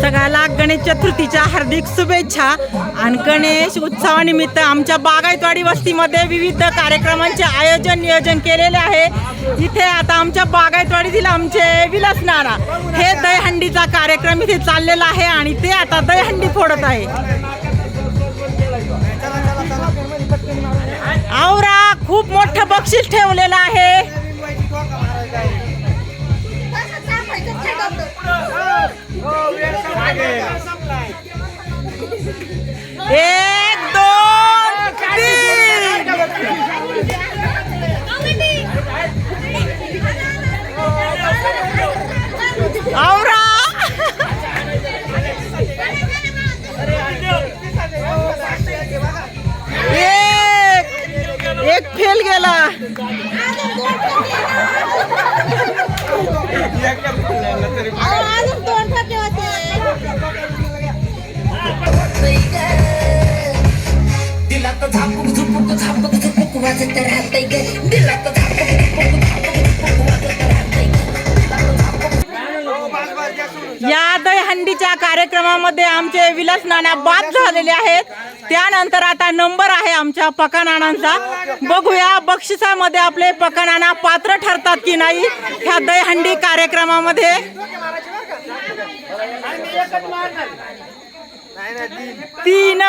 सगळ्याला गणेश चतुर्थीच्या हार्दिक शुभेच्छा आणि गणेश उत्सवानिमित्त आमच्या बागायतवाडी वस्तीमध्ये विविध कार्यक्रमांचे आयोजन नियोजन केलेले आहे. इथे आता आमच्या बागायतवाडीतील आमचे विलसणारा हे दहीहंडीचा कार्यक्रम इथे चाललेला आहे आणि ते आता दहीहंडी फोडत आहे. आवरा खूप मोठं बक्षीस ठेवलेलं आहे. अजून दोन टक्के होते दिला तर झापूक झुपूक झापूक झुपूक वाजत राहतंय ग दिला तर या दहीहंडीच्या कार्यक्रमामध्ये आमचे विलास नाना बाद झालेले आहेत. त्यानंतर आता नंबर आहे आमच्या पकानानांचा बघूया बक्षिसामध्ये आपले पकानाना पात्र ठरतात की नाही ह्या दहीहंडी कार्यक्रमामध्ये? तीन.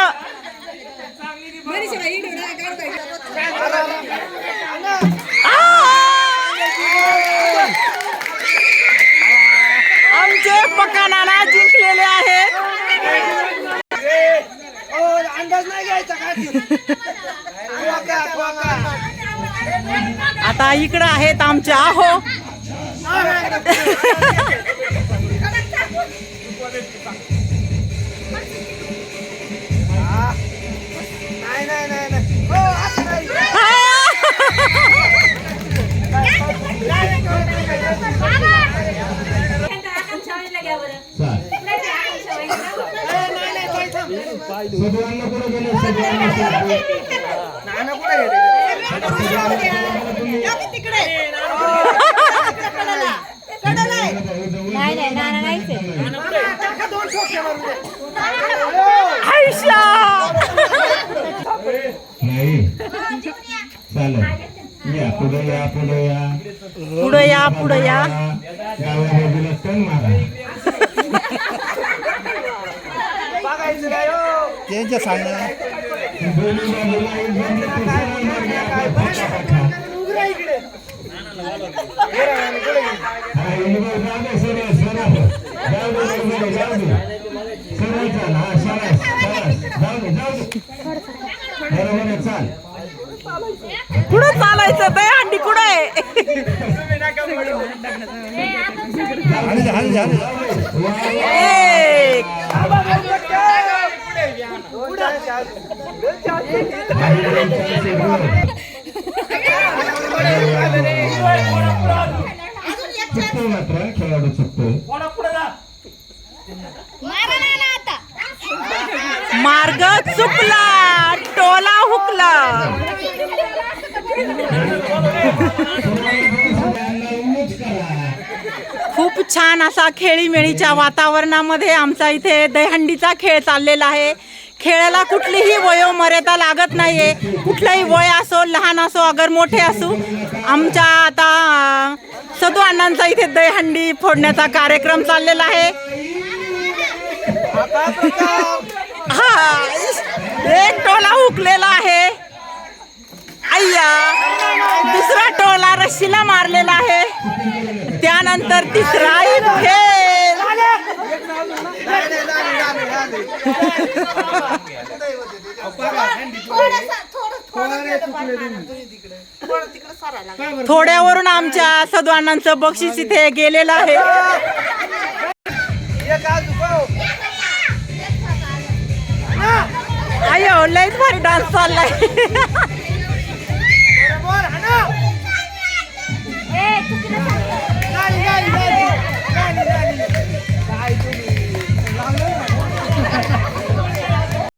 आता इकडं आहेत आमचे आहो. सगळ्यांना कुठे गेले? सगळ्यांना नाना कुठे गेले? नाही नाही नाना नाहीच दोन ठोके मारून दे. आयुष्या नाही. चालेल. या पुढे या पुढे या. पुढं या पुढं या. गावा बाजूला टन मारा. बघायचं काय त्यांच्या हे आणि कुठे गेली? हा, इकडे जाऊ दे, मात्र खेळाडू मार्ग चुकला टोला हुकला. खूप छान असा खेळीमेळीच्या वातावरणामध्ये आमचा इथे दहीहंडीचा खेळ चाललेला आहे. खेळाला कुठलीही वयोमर्यादा लागत नाहीये. कुठलंही वय असो लहान असो अगर मोठे असो आमच्या आता सदू अण्णांचा इथे दहीहंडी फोडण्याचा कार्यक्रम चाललेला आहे. हा एक टोला हुकलेला आहे. अय्या दुसरा टोला रस्सीला मारलेला आहे. त्यानंतर तिसरा थोड्यावरून आमच्या सदवानांचं बक्षीस इथे गेलेलं आहे. एक लयच भारी डान्स चाललाय.